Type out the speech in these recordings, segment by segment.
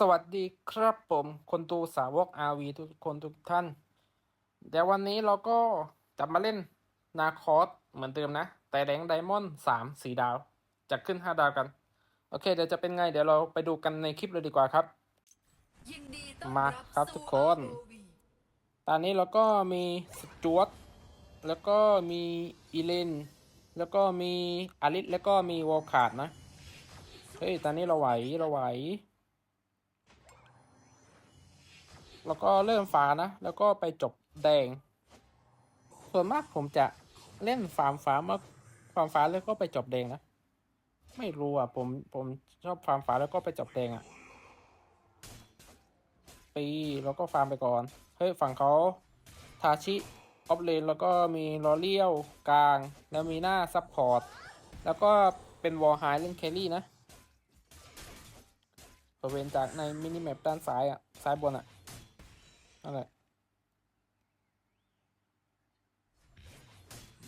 สวัสดีครับผมคนตูสาวก RV ทุกคนทุกท่าน เดี๋ยววันนี้เราก็จะมาเล่นนาคอสเหมือนเดิมนะ แต่แรงไดมอนด์สามสี่ดาว จะขึ้นห้าดาวกัน โอเค เดี๋ยวจะเป็นไง เดี๋ยวเราไปดูกันในคลิปเลยดีกว่าครับยินดีต้อนมารับครับทุกคน ตอนนี้เราก็มีสจวตแล้วก็มีอีเลน แล้วก็มีอลิสแล้วก็มีวอลขาดนะ เฮ้ย ตอนนี้เราไหวเราไหว แล้วก็เริ่มฟ้านะ แล้วก็ไปจบแดง ส่วนมากผมจะเล่นฟาร์มฟ้ามาฟาร์มฟ้าแล้วก็ไปจบแดงนะ ไม่รู้อะผมผมชอบฟาร์มฟ้าแล้วก็ไปจบแดงอะปีแล้วก็ฟาร์มไปก่อน เฮ้ยฝั่งเขาทาชิออฟเลนแล้วก็มีลอเลียวกลาง แล้วมีหน้าซับพอร์ต แล้วก็เป็นวอลไฮเล่นแครี่นะบริเวณจากในมินิแมปด้านซ้ายอะ ซ้ายบนอะ นั่นแหละ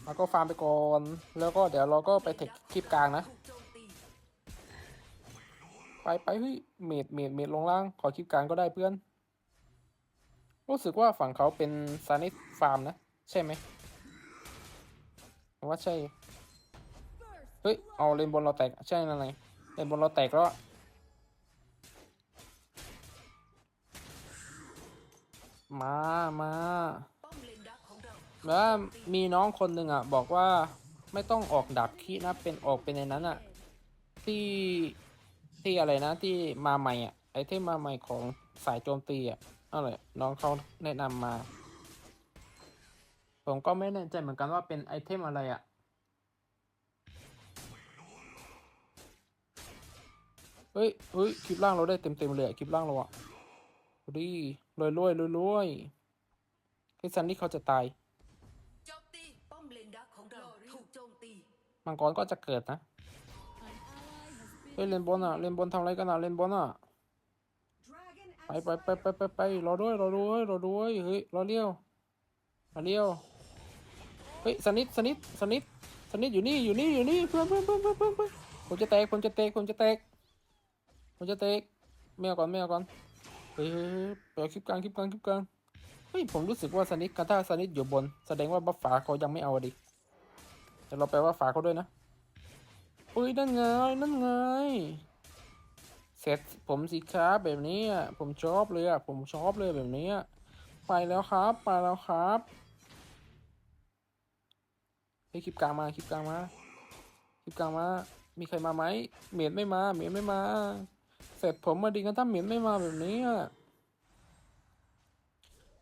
แล้วก็ฟาร์มไปก่อน แล้วก็เดี๋ยวเราก็ไปเทคคลิปกลางนะ ไปไปเฮ้ยเมดเมดเมดลงล่าง ขอคลิปกลางก็ได้เพื่อน รู้สึกว่าฝั่งเขาเป็นซานิสฟาร์มนะ ใช่ไหมผมว่าใช่ เฮ้ย เอาเลนบนเราแตก ใช่นั่นไงเลนบนเราแตกแล้ว มามาป้อมเลนดักของเราแล้วมีน้องคนหนึ่งอะ บอกว่าไม่ต้องออกดับคีนะเป็นออกเป็นในนั้นอะ ที่ที่อะไรนะที่มาใหม่อะไอเทมมาใหม่ของสายโจมตีอะนั่นแหละน้องเขาแนะนำมา ผมก็ไม่แน่ใจเหมือนกันว่าเป็นไอเทมอะไรอะเฮ้ยเฮ้ยคลิปล่างเราได้เต็มเต็มๆเลยอะคลิปล่างเราอะดูดิ รวยรวยรวยรวยไอซันนี่เขาจะตาย โจมตีป้อมเลนดักของเราถูกโจมตีมังกรก็จะเกิดนะเฮ้ยเลนบนอะเลนบนทำอะไรกันอะเลนบนอะไปไปไปไปไปไปรอด้วยรอด้วยรอด้วยเฮ้ยรอเลี้ยวรอเลี้ยวเฮ้ยสนิทสนิทสนิทสนิทอยู่นี่อยู่นี่อยู่นี่เพื่อนเพื่อนเพื่อนเพื่อนเพื่อนเพื่อนผมจะแตกผมจะแตกผมจะแตกผมจะแตกไม่เอาก่อนไม่เอาก่อน เฮ้ยเฮ้ยเฮ้ยไปเอาคลิปกลางคลิปกลางคลิปกลางเฮ้ยผมรู้สึกว่าสนิทกันถ้าสนิทอยู่บน แสดงว่าบัฟฟ้าเขายังไม่เอาดิเดี๋ยวเราแปลว่าฝาเขาด้วยนะอุ้ยนั่นไงนั่นไงเสร็จผมสีครับแบบนี้อะผมชอบเลยอะผมชอบเลยแบบนี้อะไปแล้วครับไปแล้วครับเฮ้คลิปกลางมาคลิปกลางมาคลิปกลางมา มีใครมาไหมเมียนไม่มาเมียนไม่มา เสร็จผมมาดีกันถ้าเหมียนไม่มาแบบนี้อะ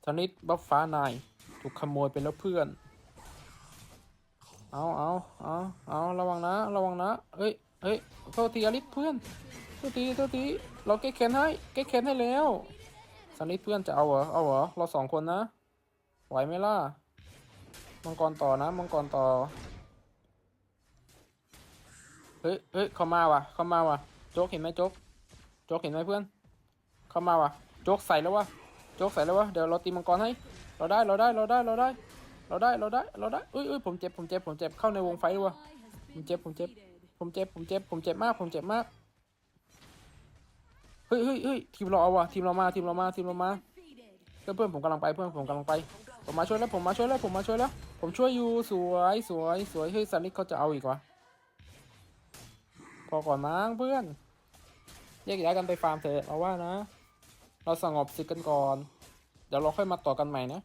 ทนิดบัฟฟ้านายถูกขโมยไปแล้วเพื่อน เอาเอาเอาเอาระวังนะ ระวังนะเฮ้ยเฮ้ยโทษทีอลิสเพื่อนโทษทีโทษทีเราแก้แค้นให้แก้แค้นให้แล้วสันนิษเพื่อนจะเอาเหรอเอาเหรอเราสองคนนะไหวไหมล่ะมังกรต่อนะมังกรต่อเฮ้ยเฮ้ยเขามาว่ะเขามาว่ะโจ๊กเห็นไหมโจ๊ก โจ๊กเห็นไหมเพื่อน เข้ามาวะโจ๊กใส่แล้ววะโจ๊กใส่แล้ววะเดี๋ยวเราตีมังกรให้ เราได้เราได้เราได้เราได้ เราได้เราได้เราได้อุ้ยอุ้ยผมเจ็บผมเจ็บผมเจ็บเข้าในวงไฟด้วยวะผมเจ็บผมเจ็บผมเจ็บผมเจ็บผมเจ็บมากผมเจ็บมากเฮ้ยเฮ้ยเฮ้ยทีมเราเอาวะทีมเรามาทีมเรามาทีมเรามาเพื่อนเพื่อนผมกำลังไปเพื่อนผมกำลังไป ผมมาช่วยแล้วผมมาช่วยแล้วผมมาช่วยแล้ว ผมช่วยอยู่สวยสวยสวยเฮ้ยซันนิกเขาจะเอาอีกวะพอก่อนมั้งเพื่อน แยกย้ายกันไปฟาร์มเถอะเอาว่านะ เราสงบศึกกันก่อน เดี๋ยวเราค่อยมาต่อกันใหม่นะ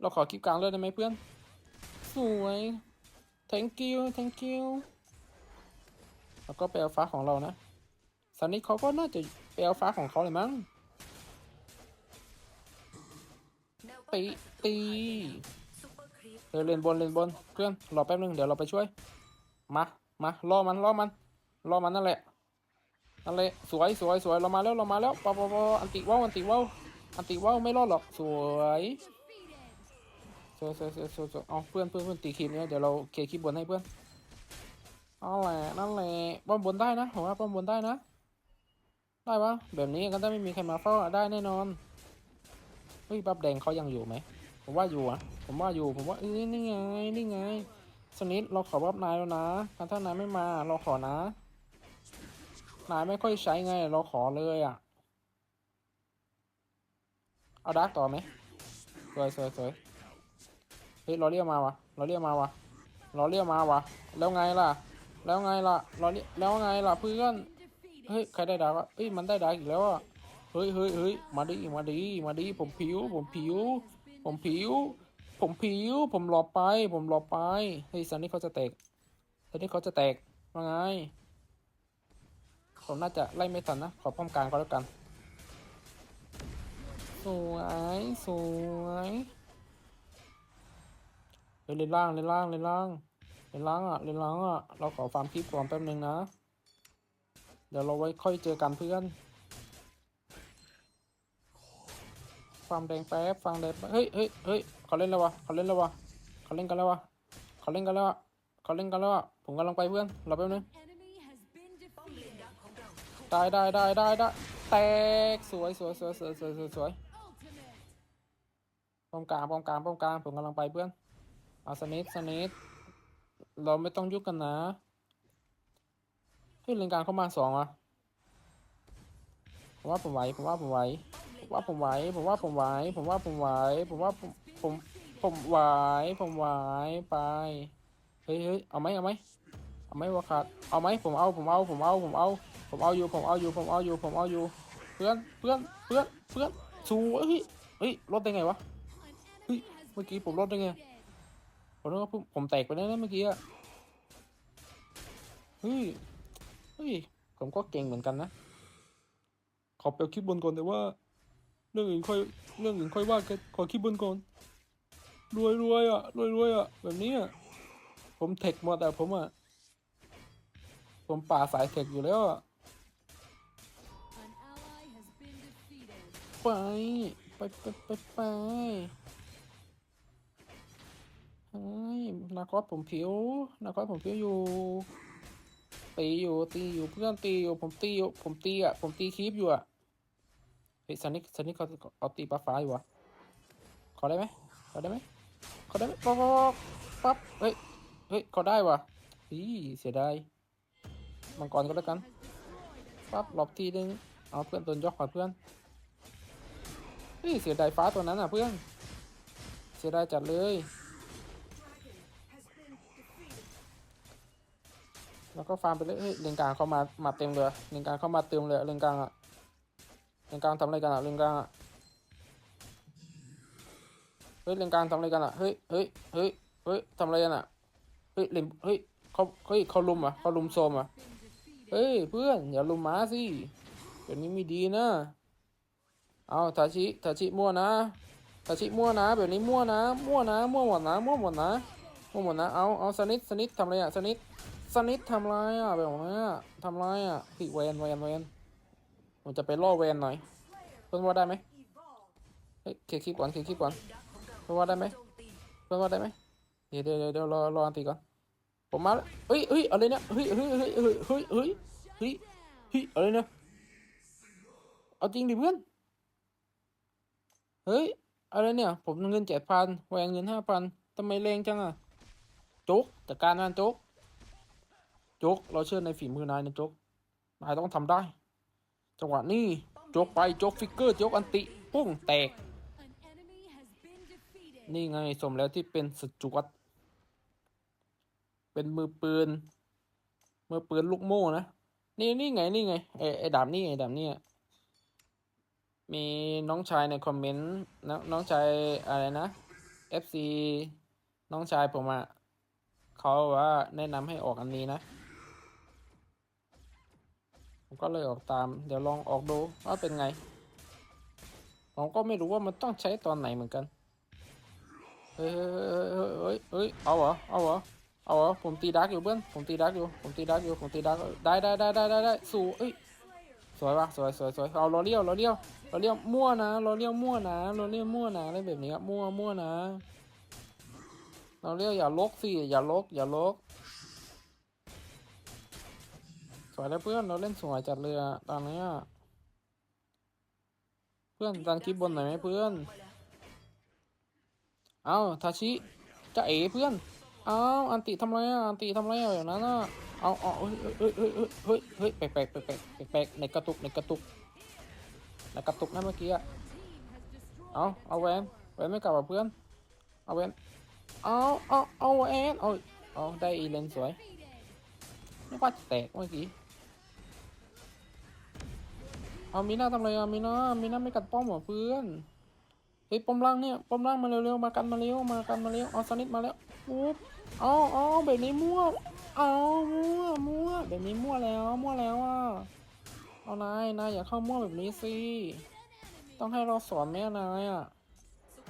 เราขอคลิปกลางเลยได้ไหมเพื่อน สวย thank you thank you แล้วก็ไปเอาฟ้าของเรานะซันนี่เขาก็น่าจะไปเอาฟ้าของเขาเลยมั้งแนวป้องตีกันศัตรูตีซุปเปอร์ครีปเออเลนบนเลนบนเพื่อนรอแป๊บนึงเดี๋ยวเราไปช่วย มา มาล่อมันล่อมันล่อมันนั่นแหละ นั่นแหละสวยสวยสวยเรามาแล้วเรามาแล้วปะปะปะอันติว่าวอันติว่าวอันติว่าวไม่รอดหรอกสวยสวยสวยสวยสวยสวยเอาเพื่อนเพื่อนเพื่อนตีคลิปเนี้ยเดี๋ยวเราเคลียร์คลิปบนให้เพื่อนนั่นแหละนั่นแหละป้อมบนได้นะผมว่าป้อมบนได้นะ ได้ปะแบบนี้กันถ้าไม่มีใครมาเฝ้าอได้แน่นอนเฮ้ยบับแดงเขายังอยู่ไหมผมว่าอยู่อะผมว่าอยู่ผมว่าเอ้ยนี่ไงนี่ไงสนิทเราขอบับนายแล้วนะกันถ้านายไม่มาเราขอนะ นายไม่ค่อยใช้ไง เราขอเลยอะ เอาดาร์กต่อไหมสวยสวยสวยเฮ้ยเราเรียกมาวะเราเรียกมาวะเราเรียกมาวะแล้วไงล่ะ แล้วไงล่ะเราเรียกแล้วไงล่ะเพื่อนเฮ้ยใครได้ดาร์กอะเอ้ยมันได้ดาร์กอีกแล้วอะเฮ้ยเฮ้ยเฮ้ยมาดิมาดิมาดิผมผิว ผมผิว ผมผิว ผมผิว ผมหลบไป ผมหลบไป เฮ้ยซันนี่เขาจะแตกซันนี่เขาจะแตกว่าไง ผมน่าจะไล่ไม่ทันนะ ขอป้อมกลางก็แล้วกัน สวยสวยเล่นล่างเล่นล่างเล่นล่างเล่นล่างอะเล่นล่างอะเราขอฟาร์มคลิปก่อนแป๊บนึงนะ เดี๋ยวเราไว้ค่อยเจอกันเพื่อนฟาร์มแดงแป๊บฟาร์มแดงเฮ้ยเฮ้ยเฮ้ยเขาเล่นแล้ววะเขาเล่นแล้ววะเขาเล่นกันแล้ววะเขาเล่นกันแล้วอะเขาเล่นกันแล้วอะผมกำลังไปเพื่อนรอแป๊บนึง ได้ได้ได้ได้ได้แตกสวยสวยสวยสวยสวยสวยสวยป้อมกลางป้อมกลางป้อมกลางผมกำลังไปเพื่อนเอาสนิทสนิทเราไม่ต้องยุ่งกันนะเฮ้ยเลนกลางเข้ามาสองอะผมว่าผมไหวผมว่าผมไหวผมว่าผมไหวผมว่าผมไหวผมว่าผมไหวผมว่าผมผมผมไหวผมไหวไปเฮ้ยเฮ้ยเอาไหมเอาไหมเอาไหมวะขาดเอาไหมผมเอาผมเอาผมเอาผมเอา ผมเอาอยู่ผมเอาอยู่ผมเอาอยู่ผมเอาอยู่ เพื่อนเพื่อนเพื่อนเพื่อนสูเฮ้ยเฮ้ยรถได้ไงวะเฮ้ยเมื่อกี้ผมรถได้ไงผมนึกว่าผมผมแตกไปแล้วนะเมื่อกี้อะเฮ้ยเฮ้ยผมก็เก่งเหมือนกันนะขอเปลคลิปบนก่อนแต่ว่า เรื่องอื่นค่อยเรื่องอื่นค่อยว่ากันขอคลิปบนก่อนรวยรวยอะรวยรวยอะแบบนี้อะผมเทคหมดอ่ผมอะผมป่าสายเทคอยู่แล้วอะ ไป ไปไปไปไปเฮ้ยนาคอสผมผิวนาคอสผมผิวอยู่ตีอยู่ตีอยู่เพื่อนตีอยู่ผมตีอยู่ผมตีอะผมตีคลิปอยู่อะเฮ้ยซันนี่ซันนี่เขาเอาตีปลาฟ้าอยู่อะขอได้ไหมขอได้ไหมขอได้ไหมปั๊บปั๊บปั๊บเฮ้ยเฮ้ยขาได้ว่ะอีเสียดายมังกรก็แล้วกันปั๊บหลบทีนึงเอาเพื่อนโดนยกก่อนเพื่อน เฮ้ยเสียดายฟ้าตัวนั้นอะเพื่อน เสียดายจัดเลย แล้วก็ฟาร์มไปเลยเฮ้ยเลนกลางเข้ามามาเต็มเลยเลนกลางเข้ามาเต็มเลยเลนกลางอะเลนกลางทำอะไรกันอะเลนกลางอะเฮ้ยเลนกลางทำอะไรกันอะเฮ้ยเฮ้ยเฮ้ยเฮ้ยทำอะไรกันอะเฮ้ยเลนเฮ้ยเขาเฮ้ยเขาลุมอะเขาลุมโซมอะเฮ้ยเพื่อนอย่าลุมม้าสิแบบนี้ไม่ดีนะ เอาทาชิทาชิมั่วนะทาชิมั่วนะ แบบนี้มั่วนะ มั่วนะ มั่วหมดนะ มั่วหมดนะมั่วหมดนะ เอาเอาสนิทสนิททำอะไรอะสนิทสนิททำไรอะแบบนี้ทำไรอะพี่เวนเวนเวนผมจะไปล่อเวนหน่อยเพื่อนว่าได้ไหมเฮ้ยเคีคลิปก่อนเคีคลิปก่อนเพื่อนว่าได้ไหมเพื่อนว่าได้ไหมเดี๋ยวเดี๋ยวเดี๋ยวรอรออันตีก่อนผมมาแล้เฮ้ยเฮ้ยอะไรเนี่ยเฮ้ยเฮ้ยเฮ้ยเฮ้ยเฮ้ยเฮ้ยเฮ้ยอะไรเนี่ยเอาจริงดิเพื่อน เฮ้ย อะไรเนี่ย ผมเงินเจ็ดพันแหวงเงินห้าพันทำไมแรงจังอะโจ๊กจัดการงานโจ๊กโจ๊กเราเชื่อในฝีมือนายนะโจ๊กนายต้องทำได้ จังหวะนี้โจ๊กไปโจ๊กฟิกเกอร์โจ๊กอันติปุ้งแตก นี่ไงสมแล้วที่เป็นสจวตเป็นมือปืนมือปืนลูกโม่นะนี่นี่ไงนี่ไงไอ้ไอดาบนี่ไอ้ดาบนี่อะ มีน้องชายในคอมเมนต์นน้องชายอะไรนะ FC น้องชายผมอะเขาว่าแนะนำให้ออกอันนี้นะ ผมก็เลยออกตาม เดี๋ยวลองออกดูว่าเป็นไง ผมก็ไม่รู้ว่ามันต้องใช้ตอนไหนเหมือนกัน เฮ้ยเฮ้ยเฮ้ยเฮ้ยเฮ้ยเอาเหรอ เอาเหรอ เอาเหรอ ผมตีดักอยู่เพื่อน ผมตีดักอยู่ ผมตีดักอยู่ ผมตีดักได้ได้ได้ได้ได้ได้สู้เอ้ย สวยปะสวยสวยสวยเอาเรเลี้ยวเรเลี้ยวเรเลี้ยวมั่วนะเรเลี้ยวมั่วนะเรเลี้ยวมั่วนะอะไรแบบนี้ครับมั่วมั่วนะเรเลี้ยวอย่าลกสิอย่าลกอย่าลกสวยแล้วเพื่อนเราเล่นสวยจัดเลยอะตอนนี้เพื่อนตันคลิปบนหน่อยไหมเพื่อนเอาทาชิจะเอ๋เพื่อนเอาอันติทำไรอะอันติทำไรอะอย่างนั้นอะ เอาเอาเฮ้ยเฮ้ยเฮ้ยเฮ้ยเฮ้ยแปลกแปลกแปลกแปลกแปลกแปลกในกระตุกในกระตุกในกระตุกนะเมื่อกี้อะเอาเอาแวนแวนไม่กลับกับเพื่อนเอาแวนเอาเอาเอาแวนเอาเอาได้อีเลนสวยไม่ว่าจะแตกเมื่อกี้เอามีหน้าทำอะไรอะมีหน้ามีหน้าไม่กัดป้อมหรอเพื่อนเฮ้ยป้อมล่างเนี่ยป้อมล่างมาเร็วๆมากันมาเร็วมากันมาเร็วเอาสนิทมาแล้วปุ๊บเอาเอแบบนี้มั่ว เอามั่วมั่วแบบนี้มั่วแล้ว มั่วแล้วอะเอานายนายอย่าเข้ามั่วแบบนี้สิ ต้องให้เราสอนแม่นายอะ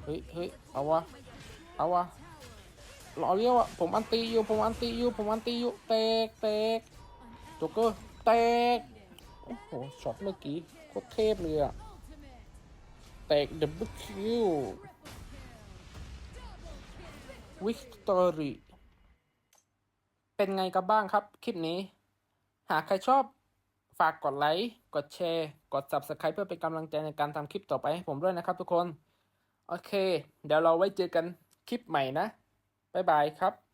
เฮ้ยเฮ้ยเอาวะ เอาวะรอเลี้ยวอะ ผมอันตีอยู่ ผมอันตีอยู่ ผมอันตีอยู่แตกแตกโจ๊กเกอร์แตกโอ้โห ช็อตเมื่อกี้โคตรเทพเลยอะแตกดับเบิลคิววิกตอรี่ เป็นไงกันบ้างครับคลิปนี้ หากใครชอบฝากกดไลค์ กดแชร์ กด Subscribe เพื่อเป็นกำลังใจในการทำคลิปต่อไปให้ผมด้วยนะครับทุกคน โอเค เดี๋ยวเราไว้เจอกันคลิปใหม่นะ บ๊ายบายครับ